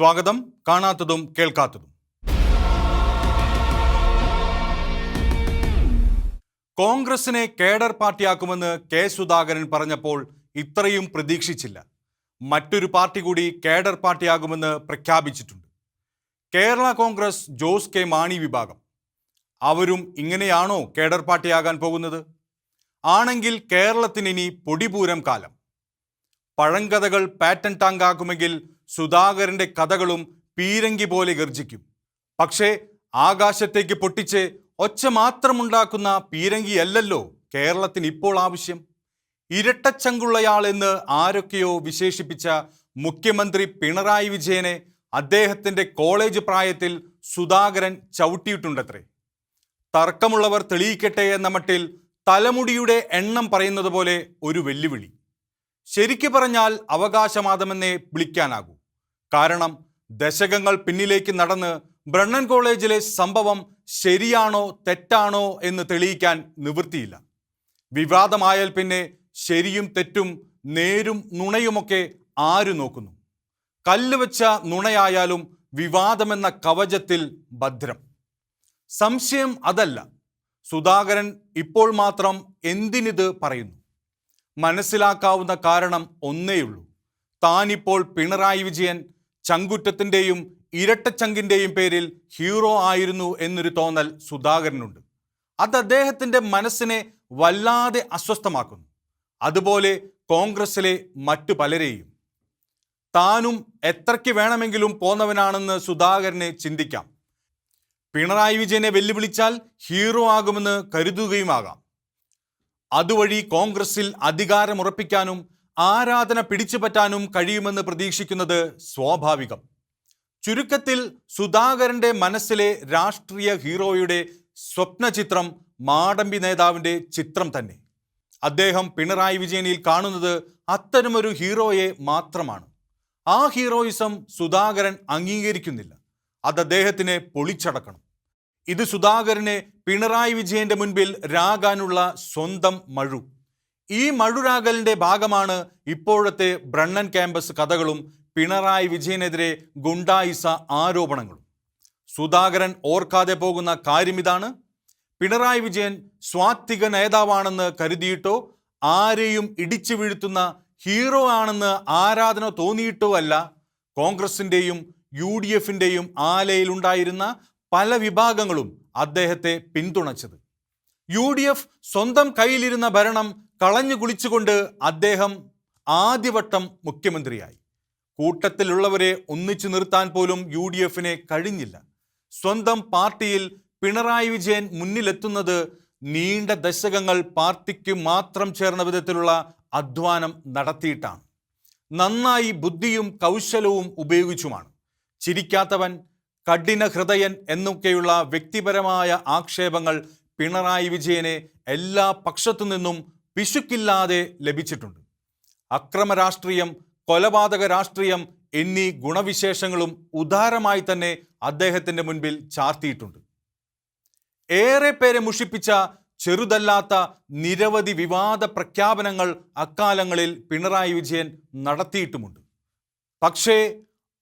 സ്വാഗതം. കാണാത്തതും കേൾക്കാത്തതും. കോൺഗ്രസിനെ cadre പാർട്ടിയാക്കുമെന്ന് K Sudhakaran പറഞ്ഞപ്പോൾ ഇത്രയും പ്രതീക്ഷിച്ചില്ല. മറ്റൊരു പാർട്ടി കൂടി കേഡർ പാർട്ടിയാകുമെന്ന് പ്രഖ്യാപിച്ചിട്ടുണ്ട്. കേരള കോൺഗ്രസ് ജോസ് കെ മാണി വിഭാഗം. അവരും ഇങ്ങനെയാണോ കേഡർ പാർട്ടിയാകാൻ പോകുന്നത്? ആണെങ്കിൽ കേരളത്തിന് ഇനി പൊടിപൂരം കാലം. പഴങ്കഥകൾ പാറ്റൻ ടാങ്കാക്കുമെങ്കിൽ സുധാകരന്റെ കഥകളും പീരങ്കി പോലെ ഗർജിക്കും പക്ഷേ ആകാശത്തേക്ക് പൊട്ടിച്ച് ഒച്ച മാത്രമുണ്ടാക്കുന്ന പീരങ്കിയല്ലല്ലോ കേരളത്തിന് ഇപ്പോൾ ആവശ്യം. ഇരട്ടച്ചങ്കുള്ളയാൾ എന്ന് ആരൊക്കെയോ വിശേഷിപ്പിച്ച മുഖ്യമന്ത്രി പിണറായി വിജയനെ അദ്ദേഹത്തിന്റെ കോളേജ് പ്രായത്തിൽ സുധാകരൻ ചവിട്ടിയിട്ടുണ്ടത്രേ. തർക്കമുള്ളവർ തെളിയിക്കട്ടെ എന്ന മട്ടിൽ തലമുടിയുടെ എണ്ണം പറയുന്നത് പോലെ ഒരു വെല്ലുവിളി. ശരിക്കു പറഞ്ഞാൽ അവകാശവാദമെന്നേ വിളിക്കാനാകൂ. കാരണം ദശകങ്ങൾ പിന്നിലേക്ക് നടന്ന് ബ്രണ്ണൻ കോളേജിലെ സംഭവം ശരിയാണോ തെറ്റാണോ എന്ന് തെളിയിക്കാൻ നിവൃത്തിയില്ല. വിവാദമായാൽ പിന്നെ ശരിയും തെറ്റും നേരും നുണയുമൊക്കെ ആര് നോക്കുന്നു? കല്ല് വെച്ച നുണയായാലും വിവാദമെന്ന കവചത്തിൽ ഭദ്രം. സംശയം അതല്ല. സുധാകരൻ ഇപ്പോൾ മാത്രം എന്തിനിത് പറയുന്നു? മനസ്സിലാക്കാവുന്ന കാരണം ഒന്നേയുള്ളൂ. താനിപ്പോൾ പിണറായി വിജയൻ ചങ്കുറ്റത്തിന്റെയും ഇരട്ടച്ചങ്കിന്റെയും പേരിൽ ഹീറോ ആയിരുന്നു എന്നൊരു തോന്നൽ സുധാകരനുണ്ട്. അത് അദ്ദേഹത്തിന്റെ മനസ്സിനെ വല്ലാതെ അസ്വസ്ഥമാക്കുന്നു. അതുപോലെ കോൺഗ്രസിലെ മറ്റു പലരെയും. താനും എത്രയ്ക്ക് വേണമെങ്കിലും പോന്നവനാണെന്ന് സുധാകരനെ ചിന്തിക്കാം. പിണറായി വിജയനെ വെല്ലുവിളിച്ചാൽ ഹീറോ ആകുമെന്ന് കരുതുകയുമാകാം. അതുവഴി കോൺഗ്രസിൽ അധികാരമുറപ്പിക്കാനും ആരാധന പിടിച്ചുപറ്റാനും കഴിയുമെന്ന് പ്രതീക്ഷിക്കുന്നത് സ്വാഭാവികം. ചുരുക്കത്തിൽ സുധാകരന്റെ മനസ്സിലെ രാഷ്ട്രീയ ഹീറോയുടെ സ്വപ്നചിത്രം മാടമ്പി നേതാവിന്റെ ചിത്രം തന്നെ. അദ്ദേഹം പിണറായി വിജയനിൽ കാണുന്നത് അത്തരമൊരു ഹീറോയെ മാത്രമാണ്. ആ ഹീറോയിസം സുധാകരൻ അംഗീകരിക്കുന്നില്ല. അത് അദ്ദേഹത്തിനെ പൊളിച്ചടക്കണം. ഇത് സുധാകരനെ പിണറായി വിജയന്റെ മുൻപിൽ രാകാനുള്ള സ്വന്തം മഴു. ഈ മഴുരാകലിന്റെ ഭാഗമാണ് ഇപ്പോഴത്തെ ബ്രണ്ണൻ ക്യാമ്പസ് കഥകളും പിണറായി വിജയനെതിരെ ഗുണ്ടായിസ ആരോപണങ്ങളും. സുധാകരൻ ഓർക്കാതെ പോകുന്ന കാര്യമിതാണ് പിണറായി വിജയൻ സ്വാത്വിക നേതാവാണെന്ന് കരുതിയിട്ടോ ആരെയും ഇടിച്ചു വീഴ്ത്തുന്ന ഹീറോ ആണെന്ന് ആരാധന തോന്നിയിട്ടോ അല്ല. കോൺഗ്രസിന്റെയും യു ഡി എഫിന്റെയും ആലയിലുണ്ടായിരുന്ന പല വിഭാഗങ്ങളും അദ്ദേഹത്തെ പിന്തുണച്ചത്. യു ഡി എഫ് സ്വന്തം കയ്യിലിരുന്ന ഭരണം കളഞ്ഞു കുളിച്ചുകൊണ്ട് അദ്ദേഹം ആദ്യവട്ടം മുഖ്യമന്ത്രിയായി. കൂട്ടത്തിലുള്ളവരെ ഒന്നിച്ചു നിർത്താൻ പോലും യു ഡി എഫിനെ കഴിഞ്ഞില്ല. സ്വന്തം പാർട്ടിയിൽ പിണറായി വിജയൻ മുന്നിലെത്തുന്നത് നീണ്ട ദശകങ്ങൾ പാർട്ടിക്ക് മാത്രം ചേർന്ന വിധത്തിലുള്ള അധ്വാനം നടത്തിയിട്ടാണ്. നന്നായി ബുദ്ധിയും കൗശലവും ഉപയോഗിച്ചുമാണ്. ചിരിക്കാത്തവൻ കഠിന ഹൃദയൻ എന്നൊക്കെയുള്ള വ്യക്തിപരമായ ആക്ഷേപങ്ങൾ പിണറായി വിജയനെ എല്ലാ പക്ഷത്തു നിന്നും പിശുക്കില്ലാതെ ലഭിച്ചിട്ടുണ്ട്. അക്രമ രാഷ്ട്രീയം കൊലപാതക രാഷ്ട്രീയം എന്നീ ഗുണവിശേഷങ്ങളും ഉദാരമായി തന്നെ അദ്ദേഹത്തിന്റെ മുൻപിൽ ചാർത്തിയിട്ടുണ്ട്. ഏറെ പേരെ മുഷിപ്പിച്ച ചെറുതല്ലാത്ത നിരവധി വിവാദ പ്രഖ്യാപനങ്ങൾ അക്കാലങ്ങളിൽ പിണറായി വിജയൻ നടത്തിയിട്ടുമുണ്ട്. പക്ഷേ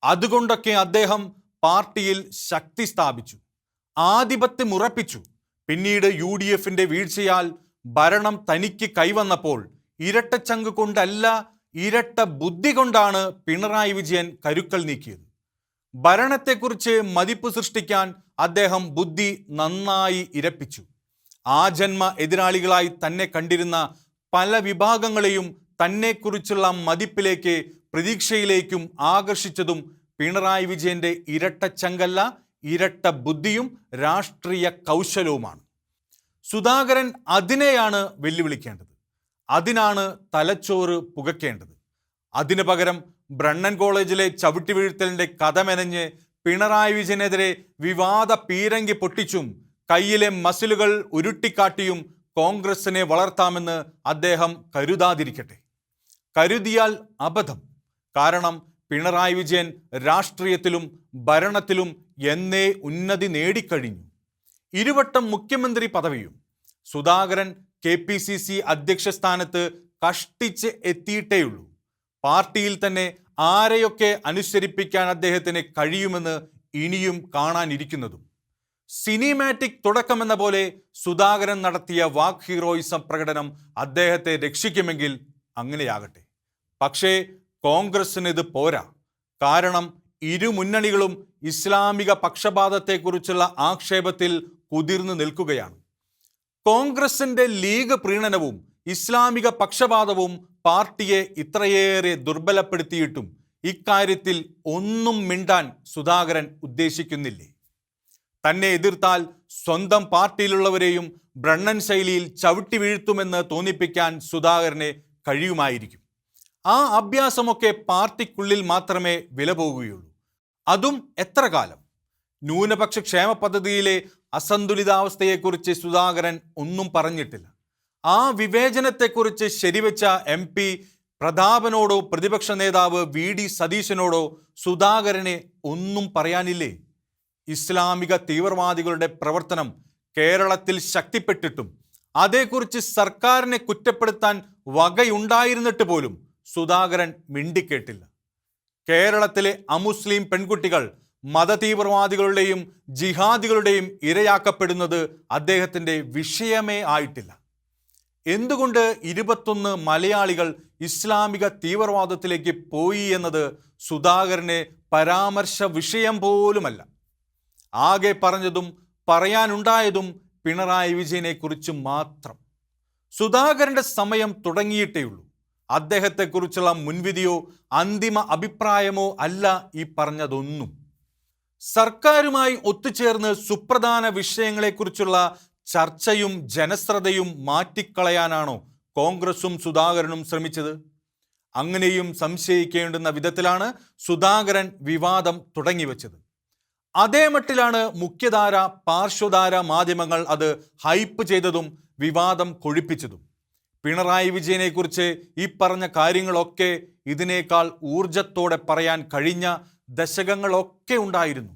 അതുകൊണ്ടൊക്കെ അദ്ദേഹം പാർട്ടിയിൽ ശക്തി സ്ഥാപിച്ചു ആധിപത്യം ഉറപ്പിച്ചു പിന്നീട് യു ഡി എഫിന്റെ വീഴ്ചയാൽ ഭരണം തനിക്ക് കൈവന്നപ്പോൾ ഇരട്ട ഇരട്ടച്ചങ്ക് കൊണ്ടല്ല ഇരട്ട ബുദ്ധി കൊണ്ടാണ് പിണറായി വിജയൻ കരുക്കൾ നീക്കിയത്. ഭരണത്തെക്കുറിച്ച് മതിപ്പ് സൃഷ്ടിക്കാൻ അദ്ദേഹം ബുദ്ധി നന്നായി ഇരപ്പിച്ചു. ആ ജന്മ എതിരാളികളായി തന്നെ കണ്ടിരുന്ന പല വിഭാഗങ്ങളെയും തന്നെക്കുറിച്ചുള്ള മതിപ്പിലേക്ക് പ്രതീക്ഷയിലേക്കും ആകർഷിച്ചതും പിണറായി വിജയന്റെ ഇരട്ടച്ചങ്കല്ല ഇരട്ട ബുദ്ധിയും രാഷ്ട്രീയ കൗശലവുമാണ്. സുധാകരൻ അതിനെയാണ് വെല്ലുവിളിക്കേണ്ടത്. അതിനാണ് തലച്ചോറ് പുകയ്ക്കേണ്ടത് അതിനു പകരം ബ്രണ്ണൻ കോളേജിലെ ചവിട്ടി വീഴ്ത്തലിന്റെ കഥ മെനഞ്ഞ് പിണറായി വിജയനെതിരെ വിവാദ പീരങ്കി പൊട്ടിച്ചും കയ്യിലെ മസിലുകൾ ഉരുട്ടിക്കാട്ടിയും കോൺഗ്രസിനെ വളർത്താമെന്ന് അദ്ദേഹം കരുതാതിരിക്കട്ടെ. കരുതിയാൽ അബദ്ധം. കാരണം പിണറായി വിജയൻ രാഷ്ട്രീയത്തിലും ഭരണത്തിലും എന്നേ ഉന്നതി നേടിക്കഴിഞ്ഞു. ഇരുവട്ടം മുഖ്യമന്ത്രി പദവിയും. Sudhakaran K P C C അധ്യക്ഷ സ്ഥാനത്ത് കഷ്ടിച്ച് എത്തിയിട്ടേയുള്ളൂ. പാർട്ടിയിൽ തന്നെ ആരെയൊക്കെ അനുസരിപ്പിക്കാൻ അദ്ദേഹത്തിന് കഴിയുമെന്ന് ഇനിയും കാണാനിരിക്കുന്നതും. സിനിമാറ്റിക് തുടക്കമെന്ന പോലെ സുധാകരൻ നടത്തിയ വാക് ഹീറോയിസം പ്രകടനം അദ്ദേഹത്തെ രക്ഷിക്കുമെങ്കിൽ അങ്ങനെയാകട്ടെ. പക്ഷേ കോൺഗ്രസിന് ഇത് പോരാ. കാരണം ഇരുമുന്നണികളും ഇസ്ലാമിക പക്ഷപാതത്തെക്കുറിച്ചുള്ള ആക്ഷേപത്തിൽ കുതിർന്നു നിൽക്കുകയാണ്. കോൺഗ്രസിന്റെ ലീഗ് പ്രീണനവും ഇസ്ലാമിക പക്ഷപാതവും പാർട്ടിയെ ഇത്രയേറെ ദുർബലപ്പെടുത്തിയിട്ടും ഇക്കാര്യത്തിൽ ഒന്നും മിണ്ടാൻ സുധാകരൻ ഉദ്ദേശിക്കുന്നില്ലേ? തന്നെ എതിർത്താൽ സ്വന്തം പാർട്ടിയിലുള്ളവരെയും ബ്രണ്ണൻ ശൈലിയിൽ ചവിട്ടി വീഴ്ത്തുമെന്ന് തോന്നിപ്പിക്കാൻ സുധാകരനെ കഴിയുമായിരിക്കും. ആ അഭ്യാസമൊക്കെ പാർട്ടിക്കുള്ളിൽ മാത്രമേ വില പോകുകയുള്ളൂ അതും എത്ര കാലം? ന്യൂനപക്ഷ ക്ഷേമ പദ്ധതിയിലെ അസന്തുലിതാവസ്ഥയെക്കുറിച്ച് സുധാകരൻ ഒന്നും പറഞ്ഞിട്ടില്ല. ആ വിവേചനത്തെക്കുറിച്ച് ശരിവെച്ച എം പി പ്രതാപനോടോ പ്രതിപക്ഷ നേതാവ് വി ഡി സതീശനോടോ സുധാകരനെ ഒന്നും പറയാനില്ലേ? ഇസ്ലാമിക തീവ്രവാദികളുടെ പ്രവർത്തനം കേരളത്തിൽ ശക്തിപ്പെട്ടിട്ടും അതേക്കുറിച്ച് സർക്കാരിനെ കുറ്റപ്പെടുത്താൻ വകയുണ്ടായിരുന്നിട്ട് പോലും സുധാകരൻ മിണ്ടിക്കേട്ടില്ല. കേരളത്തിലെ അമുസ്ലിം പെൺകുട്ടികൾ മതതീവ്രവാദികളുടെയും ജിഹാദികളുടെയും ഇരയാക്കപ്പെടുന്നത് അദ്ദേഹത്തിന്റെ വിഷയമേ ആയിട്ടില്ല. എന്തുകൊണ്ട് ഇരുപത്തൊന്ന് മലയാളികൾ ഇസ്ലാമിക തീവ്രവാദത്തിലേക്ക് പോയി എന്നത് സുധാകരനെ പരാമർശ വിഷയം പോലുമല്ല. ആകെ പറഞ്ഞതും പറയാനുണ്ടായതും പിണറായി വിജയനെക്കുറിച്ച് മാത്രം. സുധാകരന്റെ സമയം തുടങ്ങിയിട്ടേയുള്ളൂ. അദ്ദേഹത്തെക്കുറിച്ചുള്ള മുൻവിധിയോ അന്തിമ അഭിപ്രായമോ അല്ല ഈ പറഞ്ഞതൊന്നും. സർക്കാരുമായി ഒത്തുചേർന്ന് സുപ്രധാന വിഷയങ്ങളെക്കുറിച്ചുള്ള ചർച്ചയും ജനശ്രദ്ധയും മാറ്റിക്കളയാനാണോ കോൺഗ്രസും സുധാകരനും ശ്രമിച്ചത്? അങ്ങനെയും സംശയിക്കേണ്ടുന്ന വിധത്തിലാണ് സുധാകരൻ വിവാദം തുടങ്ങിവെച്ചത്. അതേ മട്ടിലാണ് മുഖ്യധാര പാർശ്വധാര മാധ്യമങ്ങൾ അത് ഹൈപ്പ് ചെയ്തതും വിവാദം കൊഴിപ്പിച്ചതും. പിണറായി വിജയനെക്കുറിച്ച് ഈ പറഞ്ഞ കാര്യങ്ങളൊക്കെ ഇതിനേക്കാൾ ഊർജത്തോടെ പറയാൻ കഴിഞ്ഞ ദശകങ്ങളൊക്കെ ഉണ്ടായിരുന്നു.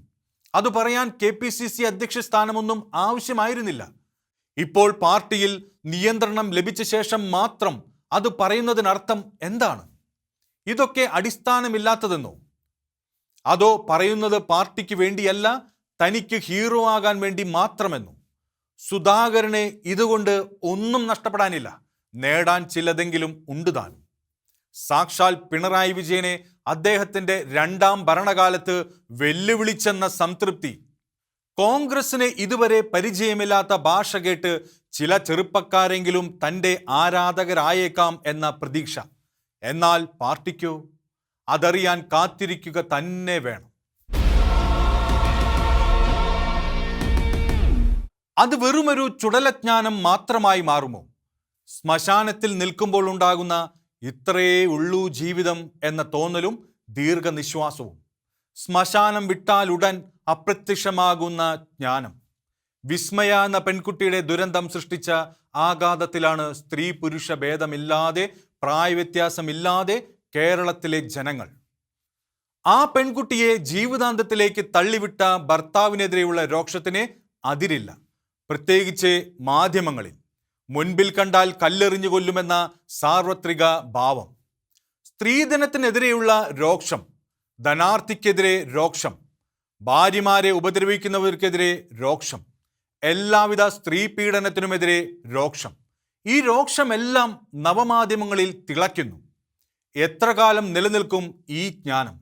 അത് പറയാൻ കെ പി സി സി അധ്യക്ഷ സ്ഥാനമൊന്നും ആവശ്യമായിരുന്നില്ല. ഇപ്പോൾ പാർട്ടിയിൽ നിയന്ത്രണം ലഭിച്ച ശേഷം മാത്രം അത് പറയുന്നതിനർത്ഥം എന്താണ്? ഇതൊക്കെ അടിസ്ഥാനമില്ലാത്തതെന്നോ? അതോ പറയുന്നത് പാർട്ടിക്ക് വേണ്ടിയല്ല തനിക്ക് ഹീറോ ആകാൻ വേണ്ടി മാത്രമെന്നോ? സുധാകരനെ ഇതുകൊണ്ട് ഒന്നും നഷ്ടപ്പെടാനില്ല. നേടാൻ ചിലതെങ്കിലും ഉണ്ട് താനും സാക്ഷാൽ പിണറായി വിജയനെ അദ്ദേഹത്തിന്റെ രണ്ടാം ഭരണകാലത്ത് വെല്ലുവിളിച്ചെന്ന സംതൃപ്തി. കോൺഗ്രസിന് ഇതുവരെ പരിചയമില്ലാത്ത ഭാഷ കേട്ട് ചില ചെറുപ്പക്കാരെങ്കിലും തന്റെ ആരാധകരായേക്കാം എന്ന പ്രതീക്ഷ. എന്നാൽ പാർട്ടിക്കോ? അതറിയാൻ കാത്തിരിക്കുക തന്നെ വേണം. അത് വെറുമൊരു ചുടലജ്ഞാനം മാത്രമായി മാറുമോ? ശ്മശാനത്തിൽ നിൽക്കുമ്പോൾ ഉണ്ടാകുന്ന ഇത്രയേ ഉള്ളൂ ജീവിതം എന്ന തോന്നലും ദീർഘനിശ്വാസവും. ശ്മശാനം വിട്ടാൽ ഉടൻ അപ്രത്യക്ഷമാകുന്ന ജ്ഞാനം. വിസ്മയ എന്ന പെൺകുട്ടിയുടെ ദുരന്തം സൃഷ്ടിച്ച ആഘാതത്തിലാണ് സ്ത്രീ പുരുഷ ഭേദമില്ലാതെ പ്രായവ്യത്യാസമില്ലാതെ കേരളത്തിലെ ജനങ്ങൾ. ആ പെൺകുട്ടിയെ ജീവിതാന്തത്തിലേക്ക് തള്ളിവിട്ട ഭർത്താവിനെതിരെയുള്ള രോക്ഷത്തിന് അതിരില്ല. പ്രത്യേകിച്ച് മാധ്യമങ്ങളിൽ. മുൻപിൽ കണ്ടാൽ കല്ലെറിഞ്ഞു കൊല്ലുമെന്ന സാർവത്രിക ഭാവം. സ്ത്രീധനത്തിനെതിരെയുള്ള രോക്ഷം ധനാർത്ഥിക്കെതിരെ രോക്ഷം ഭാര്യമാരെ ഉപദ്രവിക്കുന്നവർക്കെതിരെ രോക്ഷം എല്ലാവിധ സ്ത്രീ പീഡനത്തിനുമെതിരെ രോക്ഷം. ഈ രോക്ഷമെല്ലാം നവമാധ്യമങ്ങളിൽ തിളയ്ക്കുന്നു. എത്ര കാലം നിലനിൽക്കും ഈ ജ്ഞാനം?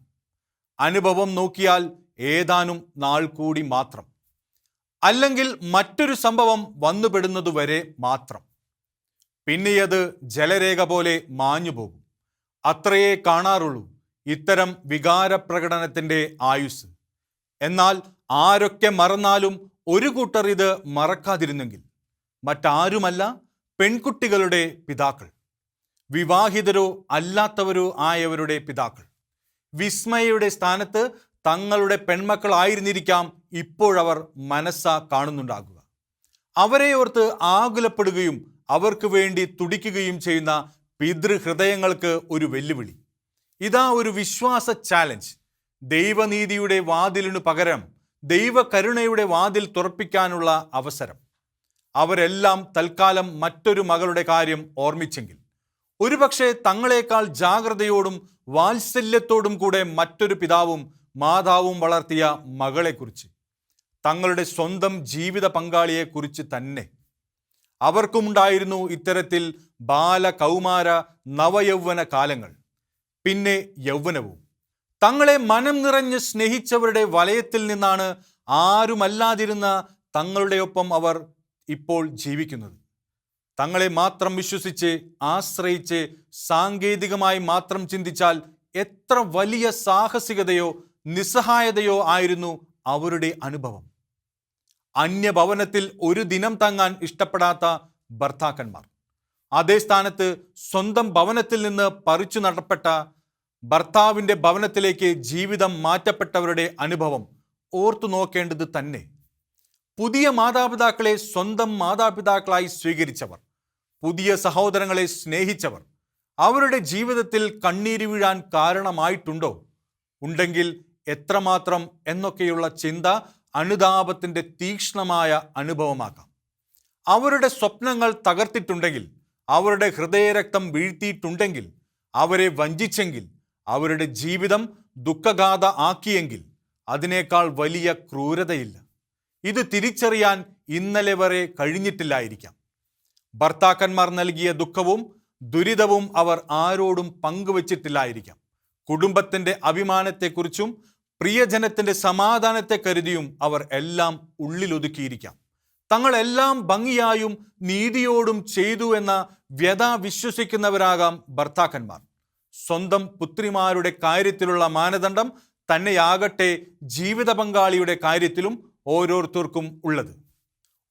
അനുഭവം നോക്കിയാൽ ഏതാനും നാൾ കൂടി മാത്രം. അല്ലെങ്കിൽ മറ്റൊരു സംഭവം വന്നുപെടുന്നതുവരെ മാത്രം. പിന്നെയത് ജലരേഖ പോലെ മാഞ്ഞു പോകും. അത്രയേ കാണാറുള്ളൂ ഇത്തരം വികാര പ്രകടനത്തിന്റെ ആയുസ് എന്നാൽ ആരൊക്കെ മറന്നാലും ഒരു കൂട്ടർ ഇത് മറക്കാതിരുന്നെങ്കിൽ മറ്റാരുമല്ല പെൺകുട്ടികളുടെ പിതാക്കൾ. വിവാഹിതരോ അല്ലാത്തവരോ ആയവരുടെ പിതാക്കൾ. വിസ്മയയുടെ സ്ഥാനത്ത് തങ്ങളുടെ പെൺമക്കളായിരുന്നിരിക്കാം ഇപ്പോഴവർ മനസ്സാ കാണുന്നുണ്ടാകുക. അവരെ ഓർത്ത് ആകുലപ്പെടുകയും അവർക്ക് വേണ്ടി തുടിക്കുകയും ചെയ്യുന്ന പിതൃഹൃദയങ്ങൾക്ക് ഒരു വെല്ലുവിളി. ഇതാ ഒരു വിശ്വാസ ചാലഞ്ച്. ദൈവനീതിയുടെ വാതിലിനു പകരം ദൈവകരുണയുടെ വാതിൽ തുറപ്പിക്കാനുള്ള അവസരം. അവരെല്ലാം തൽക്കാലം മറ്റൊരു മകളുടെ കാര്യം ഓർമ്മിച്ചെങ്കിൽ. ഒരുപക്ഷെ തങ്ങളെക്കാൾ ജാഗ്രതയോടും വാത്സല്യത്തോടും കൂടെ മറ്റൊരു പിതാവും മാതാവും വളർത്തിയ മകളെക്കുറിച്ച് തങ്ങളുടെ സ്വന്തം ജീവിത പങ്കാളിയെക്കുറിച്ച് തന്നെ. അവർക്കുമുണ്ടായിരുന്നു ഇത്തരത്തിൽ ബാല കൗമാര നവയൗവന കാലങ്ങൾ പിന്നെ യൗവനവും. തങ്ങളെ മനം നിറഞ്ഞ് സ്നേഹിച്ചവരുടെ വലയത്തിൽ നിന്നാണ് ആരുമല്ലാതിരുന്ന തങ്ങളുടെ ഒപ്പം അവർ ഇപ്പോൾ ജീവിക്കുന്നത്. തങ്ങളെ മാത്രം വിശ്വസിച്ച് ആശ്രയിച്ച് സാങ്കേതികമായി മാത്രം ചിന്തിച്ചാൽ എത്ര വലിയ സാഹസികതയോ നിസ്സഹായതയോ ആയിരുന്നു അവരുടെ അനുഭവം. അന്യഭവനത്തിൽ ഒരു ദിനം തങ്ങാൻ ഇഷ്ടപ്പെടാത്ത ഭർത്താക്കന്മാർ. അതേ സ്ഥാനത്ത് സ്വന്തം ഭവനത്തിൽ നിന്ന് പറിച്ചു നടപ്പെട്ട ഭർത്താവിന്റെ ഭവനത്തിലേക്ക് ജീവിതം മാറ്റപ്പെട്ടവരുടെ അനുഭവം ഓർത്തു നോക്കേണ്ടത് തന്നെ. പുതിയ മാതാപിതാക്കളെ സ്വന്തം മാതാപിതാക്കളായി സ്വീകരിച്ചവർ പുതിയ സഹോദരങ്ങളെ സ്നേഹിച്ചവർ അവരുടെ ജീവിതത്തിൽ കണ്ണീര് വീഴാൻ കാരണമായിട്ടുണ്ടോ? ഉണ്ടെങ്കിൽ എത്രമാത്രം എന്നൊക്കെയുള്ള ചിന്ത അനുതാപത്തിന്റെ തീക്ഷ്ണമായ അനുഭവമാക്കാം. അവരുടെ സ്വപ്നങ്ങൾ തകർത്തിട്ടുണ്ടെങ്കിൽ അവരുടെ ഹൃദയരക്തം വീഴ്ത്തിയിട്ടുണ്ടെങ്കിൽ അവരെ വഞ്ചിച്ചെങ്കിൽ അവരുടെ ജീവിതം ദുഃഖഗാഥ ആക്കിയെങ്കിൽ അതിനേക്കാൾ വലിയ ക്രൂരതയില്ല. ഇത് തിരിച്ചറിയാൻ ഇന്നലെ വരെ കഴിഞ്ഞിട്ടില്ലായിരിക്കാം. ഭർത്താക്കന്മാർ നൽകിയ ദുഃഖവും ദുരിതവും അവർ ആരോടും പങ്കുവച്ചിട്ടില്ലായിരിക്കാം. കുടുംബത്തിന്റെ അഭിമാനത്തെക്കുറിച്ചും പ്രിയജനത്തിന്റെ സമാധാനത്തെ കരുതിയും അവർ എല്ലാം ഉള്ളിലൊതുക്കിയിരിക്കാം. തങ്ങളെല്ലാം ഭംഗിയായും നീതിയോടും ചെയ്തു എന്ന വ്യത വിശ്വസിക്കുന്നവരാകാം ഭർത്താക്കന്മാർ. സ്വന്തം പുത്രിമാരുടെ കാര്യത്തിലുള്ള മാനദണ്ഡം തന്നെയാകട്ടെ ജീവിത പങ്കാളിയുടെ കാര്യത്തിലും ഓരോരുത്തർക്കും ഉള്ളത്.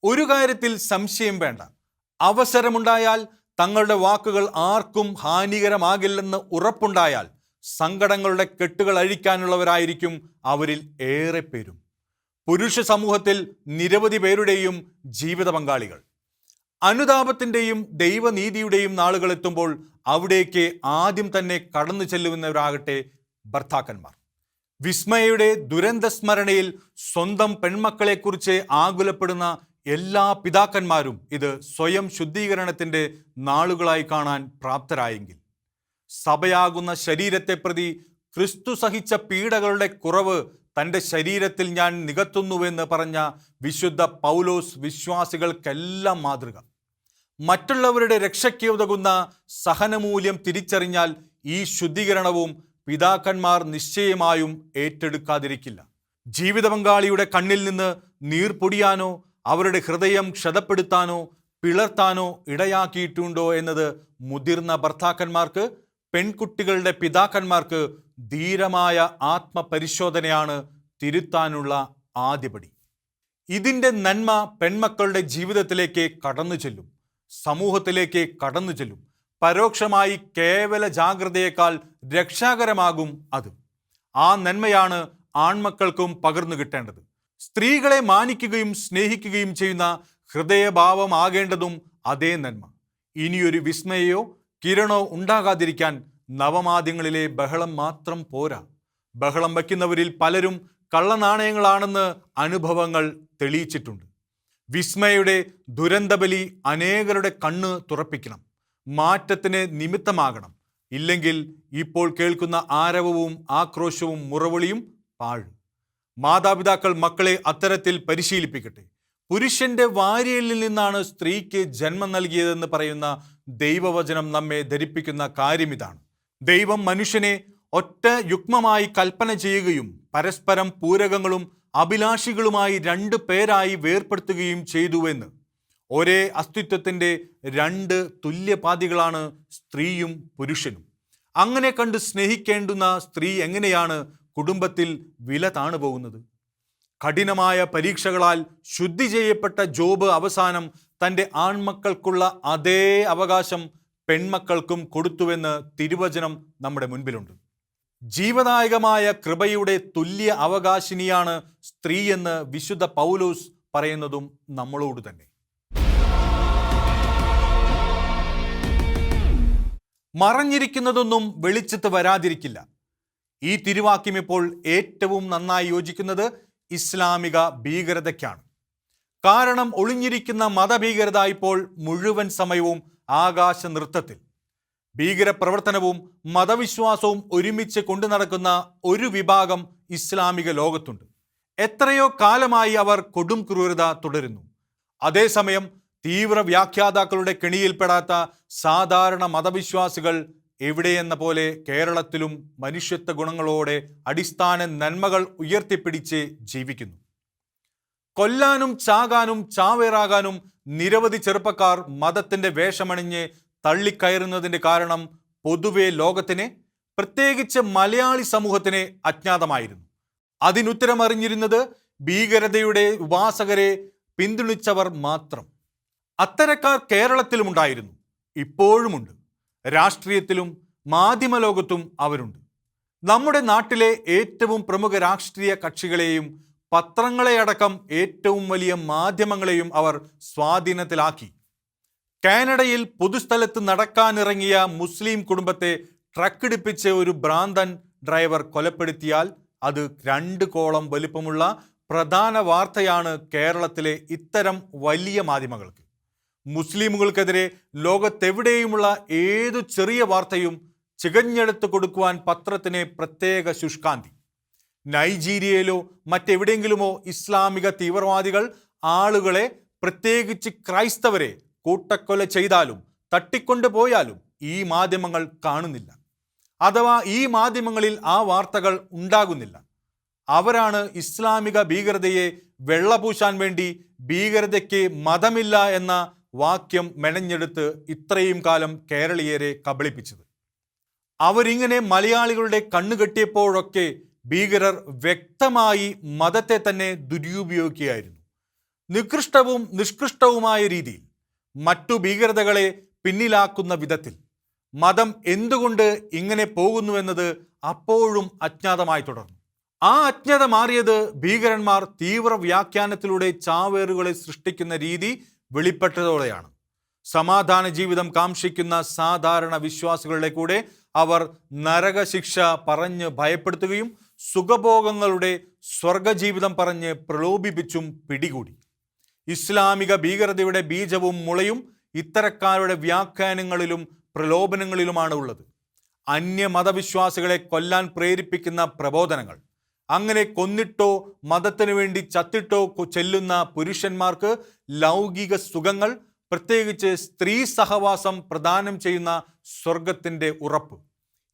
ഒരു കാര്യത്തിൽ സംശയം വേണ്ട. അവസരമുണ്ടായാൽ തങ്ങളുടെ വാക്കുകൾ ആർക്കും ഹാനികരമാകില്ലെന്ന് ഉറപ്പുണ്ടായാൽ സങ്കടങ്ങളുടെ കെട്ടുകൾ അഴിക്കാനുള്ളവരായിരിക്കും അവരിൽ ഏറെ പേരും. പുരുഷ സമൂഹത്തിൽ നിരവധി പേരുടെയും ജീവിത പങ്കാളികൾ. അനുതാപത്തിന്റെയും ദൈവനീതിയുടെയും നാളുകൾ എത്തുമ്പോൾ അവിടേക്ക് ആദ്യം തന്നെ കടന്നു ചെല്ലുന്നവരാകട്ടെ ഭർത്താക്കന്മാർ. വിസ്മയയുടെ ദുരന്തസ്മരണയിൽ സ്വന്തം പെൺമക്കളെക്കുറിച്ച് ആകുലപ്പെടുന്ന എല്ലാ പിതാക്കന്മാരും ഇത് സ്വയം ശുദ്ധീകരണത്തിന്റെ നാളുകളായി കാണാൻ പ്രാപ്തരായെങ്കിൽ സഭയാകുന്ന ശരീരത്തെ പ്രതി ക്രിസ്തു സഹിച്ച പീഡകളുടെ കുറവ് തന്റെ ശരീരത്തിൽ ഞാൻ നികത്തുന്നുവെന്ന് പറഞ്ഞ വിശുദ്ധ പൗലോസ് വിശ്വാസികൾക്കെല്ലാം മാതൃക. മറ്റുള്ളവരുടെ രക്ഷയ്ക്ക് ഉതകുന്ന സഹനമൂല്യം തിരിച്ചറിഞ്ഞാൽ ഈ ശുദ്ധീകരണവും പിതാക്കന്മാർ നിശ്ചയമായും ഏറ്റെടുക്കാതിരിക്കില്ല. ജീവിത പങ്കാളിയുടെ കണ്ണിൽ നിന്ന് നീർപൊടിയാനോ അവരുടെ ഹൃദയം ക്ഷതപ്പെടുത്താനോ പിളർത്താനോ ഇടയാക്കിയിട്ടുണ്ടോ എന്നത് മുതിർന്ന ഭർത്താക്കന്മാർക്ക് പെൺകുട്ടികളുടെ പിതാക്കന്മാർക്ക് ധീരമായ ആത്മപരിശോധനയാണ് തിരുത്താനുള്ള ആദ്യപടി. ഇതിന്റെ നന്മ പെൺമക്കളുടെ ജീവിതത്തിലേക്ക് കടന്നു ചെല്ലും സമൂഹത്തിലേക്ക് കടന്നു ചെല്ലും. പരോക്ഷമായി കേവല ജാഗ്രതയേക്കാൾ രക്ഷാകരമാകും അത്. ആ നന്മയാണ് ആൺമക്കൾക്കും പകർന്നു കിട്ടേണ്ടത്. സ്ത്രീകളെ മാനിക്കുകയും സ്നേഹിക്കുകയും ചെയ്യുന്ന ഹൃദയഭാവമാകേണ്ടതും അതേ നന്മ. ഇനിയൊരു വിസ്മയോ കിരണോ ഉണ്ടാകാതിരിക്കാൻ നവമാധ്യങ്ങളിലെ ബഹളം മാത്രം പോരാ. ബഹളം വയ്ക്കുന്നവരിൽ പലരും കള്ളനാണയങ്ങളാണെന്ന് അനുഭവങ്ങൾ തെളിയിച്ചിട്ടുണ്ട്. വിസ്മയുടെ ദുരന്തബലി അനേകരുടെ കണ്ണ് തുറപ്പിക്കണം. മാറ്റത്തിന് നിമിത്തമാകണം. ഇല്ലെങ്കിൽ ഇപ്പോൾ കേൾക്കുന്ന ആരവവും ആക്രോശവും മുറവിളിയും പാഴ്. മാതാപിതാക്കൾ മക്കളെ അത്തരത്തിൽ പരിശീലിപ്പിക്കട്ടെ. പുരുഷന്റെ വാരിയലിൽ നിന്നാണ് സ്ത്രീക്ക് ജന്മം നൽകിയതെന്ന് പറയുന്ന ദൈവവചനം നമ്മെ ധരിപ്പിക്കുന്ന കാര്യം ഇതാണ് ദൈവം മനുഷ്യനെ ഒറ്റ യുഗ്മമായി കൽപ്പന ചെയ്യുകയും പരസ്പരം പൂരകങ്ങളും അഭിലാഷികളുമായി രണ്ട് പേരായി വേർപ്പെടുത്തുകയും ചെയ്തുവെന്ന്. ഒരേ അസ്തിത്വത്തിന്റെ രണ്ട് തുല്യപാതികളാണ് സ്ത്രീയും പുരുഷനും. അങ്ങനെ കണ്ട് സ്നേഹിക്കേണ്ടുന്ന സ്ത്രീ എങ്ങനെയാണ് കുടുംബത്തിൽ വില താണു പോകുന്നത്? കഠിനമായ പരീക്ഷകളാൽ ശുദ്ധി ചെയ്യപ്പെട്ട ജോബ് അവസാനം തന്റെ ആൺമക്കൾക്കുള്ള അതേ അവകാശം പെൺമക്കൾക്കും കൊടുത്തുവെന്ന് തിരുവചനം നമ്മുടെ മുൻപിലുണ്ട്. ജീവദായകമായ കൃപയുടെ തുല്യ അവകാശിനിയാണ് സ്ത്രീയെന്ന് വിശുദ്ധ പൗലോസ് പറയുന്നതും നമ്മളോട് തന്നെ. മറഞ്ഞിരിക്കുന്നതൊന്നും വെളിച്ചത്ത് വരാതിരിക്കില്ല. ഈ തിരുവാക്യം ഇപ്പോൾ ഏറ്റവും നന്നായി യോജിക്കുന്നത് ഇസ്ലാമിക ഭീകരതയ്ക്കാണ്. കാരണം ഒളിഞ്ഞിരിക്കുന്ന മതഭീകരത ഇപ്പോൾ മുഴുവൻ സമയവും ആകാശ നൃത്തത്തിൽ ഭീകരപ്രവർത്തനവും മതവിശ്വാസവും ഒരുമിച്ച് കൊണ്ടു നടക്കുന്ന ഒരു വിഭാഗം ഇസ്ലാമിക ലോകത്തുണ്ട്. എത്രയോ കാലമായി അവർ കൊടും ക്രൂരത തുടരുന്നു. അതേസമയം തീവ്ര വ്യാഖ്യാതാക്കളുടെ കെണിയിൽപ്പെടാത്ത സാധാരണ മതവിശ്വാസികൾ എവിടെയെന്ന പോലെ കേരളത്തിലും മനുഷ്യത്വ ഗുണങ്ങളോടെ അടിസ്ഥാന നന്മകൾ ഉയർത്തിപ്പിടിച്ച് ജീവിക്കുന്നു. കൊല്ലാനും ചാകാനും ചാവേറാകാനും നിരവധി ചെറുപ്പക്കാർ മതത്തിന്റെ വേഷമണിഞ്ഞ് തള്ളിക്കയറുന്നതിന്റെ കാരണം പൊതുവെ ലോകത്തിന് പ്രത്യേകിച്ച് മലയാളി സമൂഹത്തിന് അജ്ഞാതമായിരുന്നു. അതിനുത്തരമറിഞ്ഞിരുന്നത് ഭീകരതയുടെ ഉപാസകരെ പിന്തുണച്ചവർ മാത്രം. അത്തരക്കാർ കേരളത്തിലുമുണ്ടായിരുന്നു ഇപ്പോഴുമുണ്ട്. രാഷ്ട്രീയത്തിലും മാധ്യമലോകത്തും അവരുണ്ട്. നമ്മുടെ നാട്ടിലെ ഏറ്റവും പ്രമുഖ രാഷ്ട്രീയ കക്ഷികളെയും പത്രങ്ങളെ അടക്കം ഏറ്റവും വലിയ മാധ്യമങ്ങളെയും അവർ സ്വാധീനത്തിലാക്കി. കാനഡയിൽ പൊതുസ്ഥലത്ത് നടക്കാനിറങ്ങിയ മുസ്ലിം കുടുംബത്തെ ട്രക്കിടിപ്പിച്ച് ഒരു ഭ്രാന്തൻ ഡ്രൈവർ കൊലപ്പെടുത്തിയാൽ അത് രണ്ട് കോളം വലിപ്പമുള്ള പ്രധാന വാർത്തയാണ് കേരളത്തിലെ ഇത്തരം വലിയ മാധ്യമങ്ങൾക്ക്. മുസ്ലിമുകൾക്കെതിരെ ലോകത്തെവിടെയുമുള്ള ഏതു ചെറിയ വാർത്തയും ചികഞ്ഞെടുത്ത് കൊടുക്കുവാൻ പത്രത്തിന് പ്രത്യേക ശുഷ്കാന്തി. നൈജീരിയയിലോ മറ്റെവിടെയെങ്കിലുമോ ഇസ്ലാമിക തീവ്രവാദികൾ ആളുകളെ പ്രത്യേകിച്ച് ക്രൈസ്തവരെ കൂട്ടക്കൊല ചെയ്താലും തട്ടിക്കൊണ്ടുപോയാലും ഈ മാധ്യമങ്ങൾ കാണുന്നില്ല. അഥവാ ഈ മാധ്യമങ്ങളിൽ ആ വാർത്തകൾ ഉണ്ടാകുന്നില്ല. അവരാണ് ഇസ്ലാമിക ഭീകരതയെ വെള്ളപൂശാൻ വേണ്ടി ഭീകരതയ്ക്ക് മതമില്ല എന്ന വാക്യം മെനഞ്ഞെടുത്ത് ഇത്രയും കാലം കേരളീയരെ കബളിപ്പിച്ചത്. അവരിങ്ങനെ മലയാളികളുടെ കണ്ണുകെട്ടിയപ്പോഴൊക്കെ ഭീകരർ വ്യക്തമായി മതത്തെ തന്നെ ദുരുപയോഗിക്കുകയായിരുന്നു. നികൃഷ്ടവും നിഷ്കൃഷ്ടവുമായ രീതിയിൽ മറ്റു ഭീകരതകളെ പിന്നിലാക്കുന്ന വിധത്തിൽ മതം എന്തുകൊണ്ട് ഇങ്ങനെ പോകുന്നുവെന്നത് അപ്പോഴും അജ്ഞാതമായി തുടർന്നു. ആ അജ്ഞത മാറിയത് ഭീകരന്മാർ തീവ്ര വ്യാഖ്യാനത്തിലൂടെ ചാവേറുകളെ സൃഷ്ടിക്കുന്ന രീതി വെളിപ്പെട്ടതോടെയാണ്. സമാധാന ജീവിതം കാംക്ഷിക്കുന്ന സാധാരണ വിശ്വാസികളുടെ കൂടെ അവർ നരകശിക്ഷ പറഞ്ഞ് ഭയപ്പെടുത്തുകയും സുഖഭോഗങ്ങളുടെ സ്വർഗജീവിതം പറഞ്ഞ് പ്രലോഭിപ്പിച്ചും പിടികൂടി. ഇസ്ലാമിക ഭീകരതയുടെ ബീജവും മുളയും ഇത്തരക്കാരുടെ വ്യാഖ്യാനങ്ങളിലും പ്രലോഭനങ്ങളിലുമാണ് ഉള്ളത് അന്യമതവിശ്വാസികളെ കൊല്ലാൻ പ്രേരിപ്പിക്കുന്ന പ്രബോധനങ്ങൾ. അങ്ങനെ കൊന്നിട്ടോ മതത്തിനു വേണ്ടി ചത്തിട്ടോ ചെല്ലുന്ന പുരുഷന്മാർക്ക് ലൗകിക സുഖങ്ങൾ പ്രത്യേകിച്ച് സ്ത്രീ സഹവാസം പ്രദാനം ചെയ്യുന്ന സ്വർഗത്തിന്റെ ഉറപ്പ്.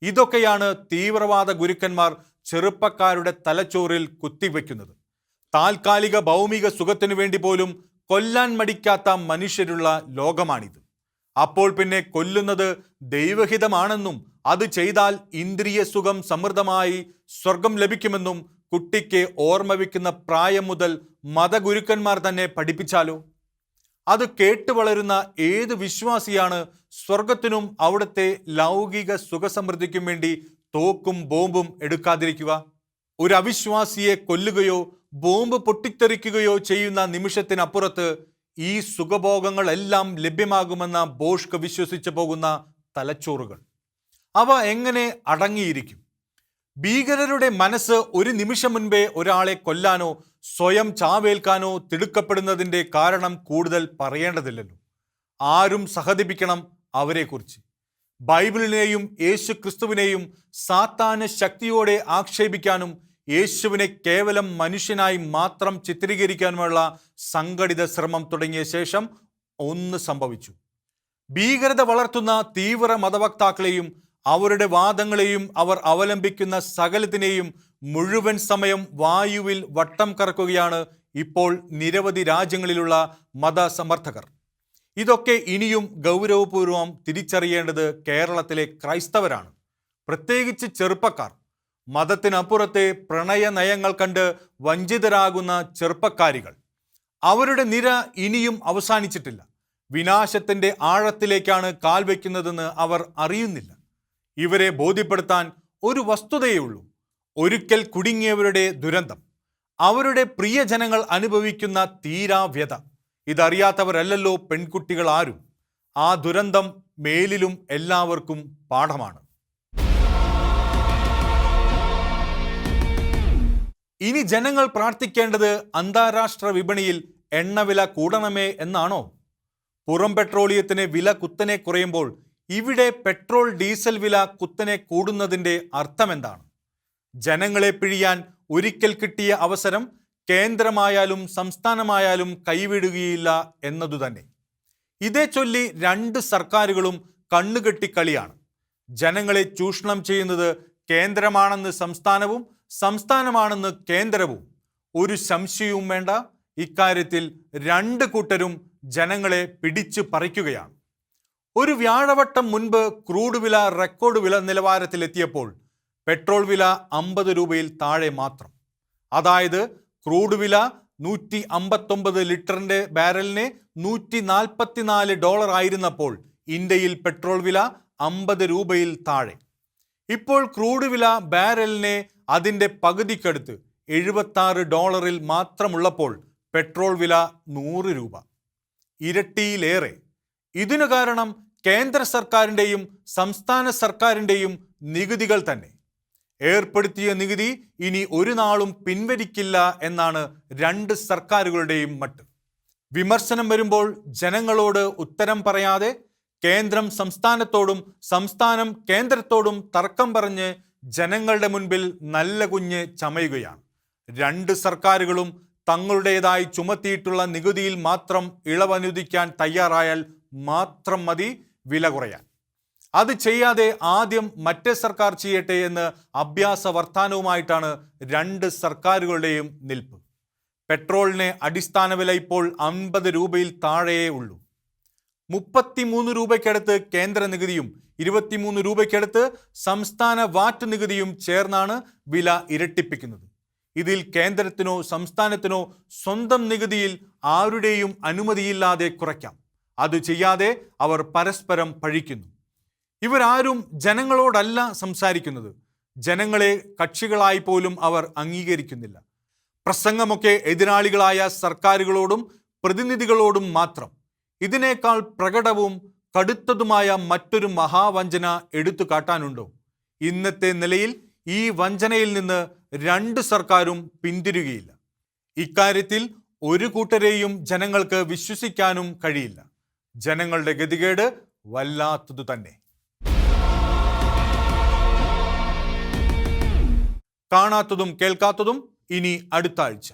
ഇതൊക്കെയാണ് തീവ്രവാദ ഗുരുക്കന്മാർ ചെറുപ്പക്കാരുടെ തലച്ചോറിൽ കുത്തിവെക്കുന്നത്. താൽക്കാലിക ഭൗമിക സുഖത്തിനു വേണ്ടി പോലും കൊല്ലാൻ മടിക്കാത്ത മനുഷ്യരുള്ള ലോകമാണിത്. അപ്പോൾ പിന്നെ കൊല്ലുന്നത് ദൈവഹിതമാണെന്നും അത് ചെയ്താൽ ഇന്ദ്രിയ സുഖം സമൃദ്ധമായി സ്വർഗം ലഭിക്കുമെന്നും കുട്ടിക്ക് ഓർമ്മ വയ്ക്കുന്ന പ്രായം മുതൽ മതഗുരുക്കന്മാർ തന്നെ പഠിപ്പിച്ചാലോ? അത് കേട്ടു വളരുന്ന ഏത് വിശ്വാസിയാണ് സ്വർഗത്തിനും അവിടുത്തെ ലൗകിക സുഖസമൃദ്ധിക്കും വേണ്ടി തോക്കും ബോംബും എടുക്കാതിരിക്കുക. ഒരു അവിശ്വാസിയെ കൊല്ലുകയോ ബോംബ് പൊട്ടിത്തെറിക്കുകയോ ചെയ്യുന്ന നിമിഷത്തിനപ്പുറത്ത് ഈ സുഖഭോഗങ്ങളെല്ലാം ലഭ്യമാകുമെന്ന ബോഷ്ക വിശ്വസിച്ചു പോകുന്ന തലച്ചോറുകൾ. അവ എങ്ങനെ അടങ്ങിയിരിക്കും? ഭീകരരുടെ മനസ്സ് ഒരു നിമിഷം മുൻപേ ഒരാളെ കൊല്ലാനോ സ്വയം ചാവേൽക്കാനോ തിടുക്കപ്പെടുന്നതിന്റെ കാരണം കൂടുതൽ പറയേണ്ടതില്ലല്ലോ. ആരും സഹതിപ്പിക്കണം അവരെക്കുറിച്ച്. ബൈബിളിനെയും യേശു ക്രിസ്തുവിനെയും സാത്താന് ശക്തിയോടെ ആക്ഷേപിക്കാനും യേശുവിനെ കേവലം മനുഷ്യനായി മാത്രം ചിത്രീകരിക്കാനുമുള്ള സംഘടിത ശ്രമം തുടങ്ങിയ ശേഷം ഒന്ന് സംഭവിച്ചു. ഭീകരത വളർത്തുന്ന തീവ്ര മതവക്താക്കളെയും അവരുടെ വാദങ്ങളെയും അവർ അവലംബിക്കുന്ന സകലത്തിനെയും മുഴുവൻ സമയം വായുവിൽ വട്ടം കറക്കുകയാണ് ഇപ്പോൾ നിരവധി രാജ്യങ്ങളിലുള്ള മതസമർത്ഥകർ. ഇതൊക്കെ ഇനിയും ഗൗരവപൂർവം തിരിച്ചറിയേണ്ടത് കേരളത്തിലെ ക്രൈസ്തവരാണ്. പ്രത്യേകിച്ച് ചെറുപ്പക്കാർ. മതത്തിനപ്പുറത്തെ പ്രണയ നയങ്ങൾ കണ്ട് വഞ്ചിതരാകുന്ന ചെറുപ്പക്കാരികൾ. അവരുടെ നിര ഇനിയും അവസാനിച്ചിട്ടില്ല. വിനാശത്തിന്റെ ആഴത്തിലേക്കാണ് കാൽ വയ്ക്കുന്നതെന്ന് അവർ അറിയുന്നില്ല. ഇവരെ ബോധ്യപ്പെടുത്താൻ ഒരു വസ്തുതയുള്ളൂ ഒരിക്കൽ കുടുങ്ങിയവരുടെ ദുരന്തം. അവരുടെ പ്രിയജനങ്ങൾ അനുഭവിക്കുന്ന തീരാവ്യത. ഇതറിയാത്തവരല്ലല്ലോ പെൺകുട്ടികൾ ആരും ആ ദുരന്തം മേലിലും എല്ലാവർക്കും പാഠമാണ്. ഇനി ജനങ്ങൾ പ്രാർത്ഥിക്കേണ്ടത് അന്താരാഷ്ട്ര വിപണിയിൽ എണ്ണവില കൂടണമേ എന്നാണോ? പുറം പെട്രോളിയത്തിന് വില കുത്തനെ കുറയുമ്പോൾ ഇവിടെ പെട്രോൾ ഡീസൽ വില കുത്തനെ കൂടുന്നതിന്റെ അർത്ഥമെന്താണ്? ജനങ്ങളെ പിഴിയാൻ ഒരിക്കൽ കിട്ടിയ അവസരം കേന്ദ്രമായാലും സംസ്ഥാനമായാലും കൈവിടുകയില്ല എന്നതുതന്നെ ഇതേ ചൊല്ലി രണ്ട് സർക്കാരുകളും കണ്ണുകെട്ടിക്കളിയാണ് ജനങ്ങളെ ചൂഷണം ചെയ്യുന്നത് കേന്ദ്രമാണെന്ന് സംസ്ഥാനവും സംസ്ഥാനമാണെന്ന് കേന്ദ്രവും. ഒരു സംശയവും വേണ്ട. ഇക്കാര്യത്തിൽ രണ്ട് കൂട്ടരും ജനങ്ങളെ പിടിച്ചു പറിക്കുകയാണ്. ഒരു വ്യാഴവട്ടം മുൻപ് ക്രൂഡ് വില റെക്കോർഡ് വില നിലവാരത്തിലെത്തിയപ്പോൾ പെട്രോൾ വില അമ്പത് രൂപയിൽ താഴെ മാത്രം. അതായത് ക്രൂഡ് വില നൂറ്റി അമ്പത്തൊമ്പത് ലിറ്ററിന്റെ ബാരലിന് നൂറ്റി നാൽപ്പത്തിനാല് ഡോളർ ആയിരുന്നപ്പോൾ ഇന്ത്യയിൽ പെട്രോൾ വില അമ്പത് രൂപയിൽ താഴെ. ഇപ്പോൾ ക്രൂഡ് വില ബാരലിനെ അതിന്റെ പകുതിക്കടുത്ത് എഴുപത്താറ് ഡോളറിൽ മാത്രമുള്ളപ്പോൾ പെട്രോൾ വില നൂറ് രൂപ. ഇരട്ടിയിലേറെ. ഇതിനു കാരണം കേന്ദ്ര സർക്കാരിന്റെയും സംസ്ഥാന സർക്കാരിന്റെയും നികുതികൾ തന്നെ. ഏർപ്പെടുത്തിയ നികുതി ഇനി ഒരു നാളും പിൻവലിക്കില്ല എന്നാണ് രണ്ട് സർക്കാരുകളുടെയും മട്ട്. വിമർശനം വരുമ്പോൾ ജനങ്ങളോട് ഉത്തരം പറയാതെ കേന്ദ്രം സംസ്ഥാനത്തോടും സംസ്ഥാനം കേന്ദ്രത്തോടും തർക്കം പറഞ്ഞ് ജനങ്ങളുടെ മുൻപിൽ നല്ല കുഞ്ഞ് ചമയുകയാണ്. രണ്ട് സർക്കാരുകളും തങ്ങളുടേതായി ചുമത്തിയിട്ടുള്ള നികുതിയിൽ മാത്രം ഇളവനുദിക്കാൻ തയ്യാറായാൽ മാത്രം മതി വില കുറയാൻ. അത് ചെയ്യാതെ ആദ്യം മറ്റേ സർക്കാർ ചെയ്യട്ടെ എന്ന് അഭ്യാസ വർത്താനവുമായിട്ടാണ് രണ്ട് സർക്കാരുകളുടെയും നിൽപ്പ്. പെട്രോളിന് അടിസ്ഥാന വില ഇപ്പോൾ അൻപത് രൂപയിൽ താഴെയേ ഉള്ളൂ. മുപ്പത്തിമൂന്ന് രൂപയ്ക്കടുത്ത് കേന്ദ്ര നികുതിയും ഇരുപത്തിമൂന്ന് രൂപയ്ക്കടുത്ത് സംസ്ഥാന വാറ്റ് നികുതിയും ചേർന്നാണ് വില ഇരട്ടിപ്പിക്കുന്നത്. ഇതിൽ കേന്ദ്രത്തിനോ സംസ്ഥാനത്തിനോ സ്വന്തം നികുതിയിൽ ആരുടെയും അനുമതിയില്ലാതെ കുറയ്ക്കാം. അത് ചെയ്യാതെ അവർ പരസ്പരം പഴിക്കുന്നു. ഇവരാരും ജനങ്ങളോടല്ല സംസാരിക്കുന്നത്. ജനങ്ങളെ കക്ഷികളായി പോലും അവർ അംഗീകരിക്കുന്നില്ല. പ്രസംഗമൊക്കെ എതിരാളികളായ സർക്കാരുകളോടും പ്രതിനിധികളോടും മാത്രം. ഇതിനേക്കാൾ പ്രകടവും കടുത്തതുമായ മറ്റൊരു മഹാവഞ്ചന എടുത്തു കാട്ടാനുണ്ടോ? ഇന്നത്തെ നിലയിൽ ഈ വഞ്ചനയിൽ നിന്ന് രണ്ട് സർക്കാരും പിന്തിരുകയില്ല ഇക്കാര്യത്തിൽ ഒരു കൂട്ടരെയും ജനങ്ങൾക്ക് വിശ്വസിക്കാനും കഴിയില്ല. ജനങ്ങളുടെ ഗതികേട് വല്ലാത്തതു തന്നെ കാണാത്തതും കേൾക്കാത്തതും ഇനി അടുത്ത ആഴ്ച.